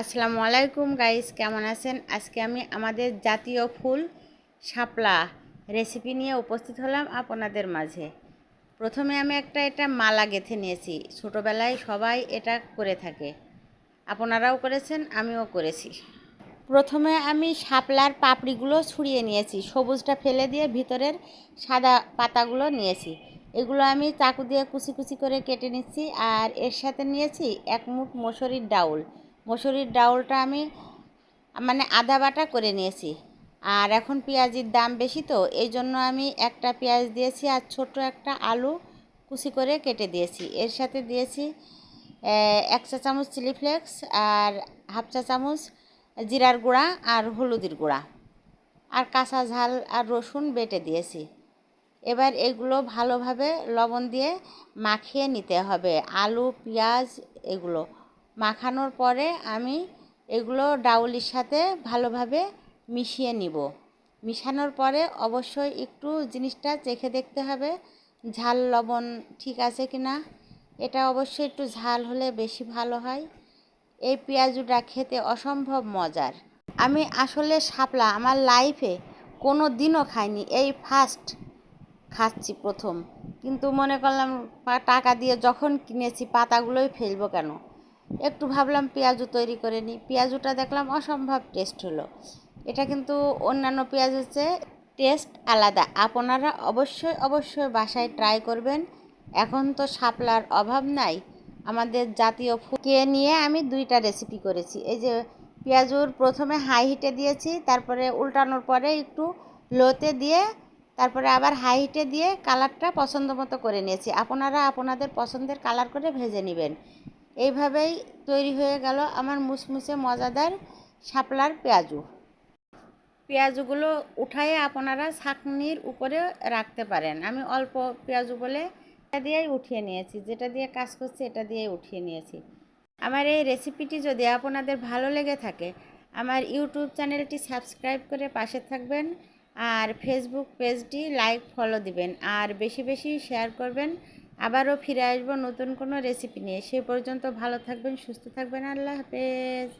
আসসালামু আলাইকুম গাইস কেমন আছেন? আজকে আমি আমাদের জাতীয় ফুল শাপলা রেসিপি নিয়ে উপস্থিত হলাম আপনাদের মাঝে। প্রথমে আমি একটা এটা মালা গেঁথে নিয়েছি। ছোটোবেলায় সবাই এটা করে থাকে। আপনারাও করেছেন, আমিও করেছি। প্রথমে আমি শাপলার পাপড়িগুলো ছুঁড়িয়ে নিয়েছি। সবুজটা ফেলে দিয়ে ভিতরের সাদা পাতাগুলো নিয়েছি। এগুলো আমি চাকু দিয়ে কুচি কুচি করে কেটে নিচ্ছি আর এর সাথে নিয়েছি এক মুঠ মসুরির ডাউল। মসুরির ডাউলটা আমি মানে আদা বাটা করে নিয়েছি। আর এখন পেঁয়াজির দাম বেশি তো, এই জন্য আমি একটা পেঁয়াজ দিয়েছি আর ছোট একটা আলু কুচি করে কেটে দিয়েছি। এর সাথে দিয়েছি এক চা চামচ চিলি ফ্লেক্স আর হাফ চা চামচ জিরার গুঁড়া আর হলুদের গুঁড়া। আর কাঁচা ঝাল আর রসুন বেটে দিয়েছি। এবার এগুলো ভালোভাবে লবণ দিয়ে মাখিয়ে নিতে হবে। আলু, পেঁয়াজ, এগুলো মাখানোর পরে আমি এগুলো ডাউলির সাথে ভালোভাবে মিশিয়ে নিব। মিশানোর পরে অবশ্যই একটু জিনিসটা চেখে দেখতে হবে, ঝাল, লবণ ঠিক আছে কি না এটা অবশ্যই একটু ঝাল হলে বেশি ভালো হয়। এই পেঁয়াজুটা খেতে অসম্ভব মজার। আমি আসলে শাপলা, আমার লাইফে কোনো দিনও খাইনি, এই ফার্স্ট খাচ্ছি প্রথম। কিন্তু মনে করলাম টাকা দিয়ে যখন কিনেছি, পাতাগুলোই ফেলব কেন? একটু ভাবলাম পেঁয়াজু তৈরি করে নিই। পেঁয়াজুটা দেখলাম অসম্ভব টেস্ট হলো। এটা কিন্তু অন্যান্য পেঁয়াজ হচ্ছে টেস্ট আলাদা। আপনারা অবশ্যই অবশ্যই বাসায় ট্রাই করবেন। এখন তো শাপলার অভাব নাই। আমাদের জাতীয় ফুকে নিয়ে আমি দুইটা রেসিপি করেছি। এই যে পেঁয়াজুর প্রথমে হাই হিটে দিয়েছি, তারপরে উল্টানোর পরে একটু লোতে দিয়ে, তারপরে আবার হাই হিটে দিয়ে কালারটা পছন্দ মতো করে নিয়েছি। আপনারা আপনাদের পছন্দের কালার করে ভেজে নেবেন। এইভাবেই তৈরি হয়ে গেল আমার মুসমুসে মজাদার শাপলার পেঁয়াজু। পেঁয়াজগুলো উঠায়ে আপনারা ছাঁকনির উপরে রাখতে পারেন। আমি অল্প পেঁয়াজু বলে এটা দিয়েই উঠিয়ে নিয়েছি। যেটা দিয়ে কাজ করছি এটা দিয়েই উঠিয়ে নিয়েছি। আমার এই রেসিপিটি যদি আপনাদের ভালো লেগে থাকে, আমার ইউটিউব চ্যানেলটি সাবস্ক্রাইব করে পাশে থাকবেন আর ফেসবুক পেজটি লাইক, ফলো দিবেন। আর বেশি বেশি শেয়ার করবেন। আবারও ফিরে আসব নতুন কোনো রেসিপি নিয়ে। সে পর্যন্ত ভালো থাকবেন, সুস্থ থাকবেন। আল্লাহ হাফেজ।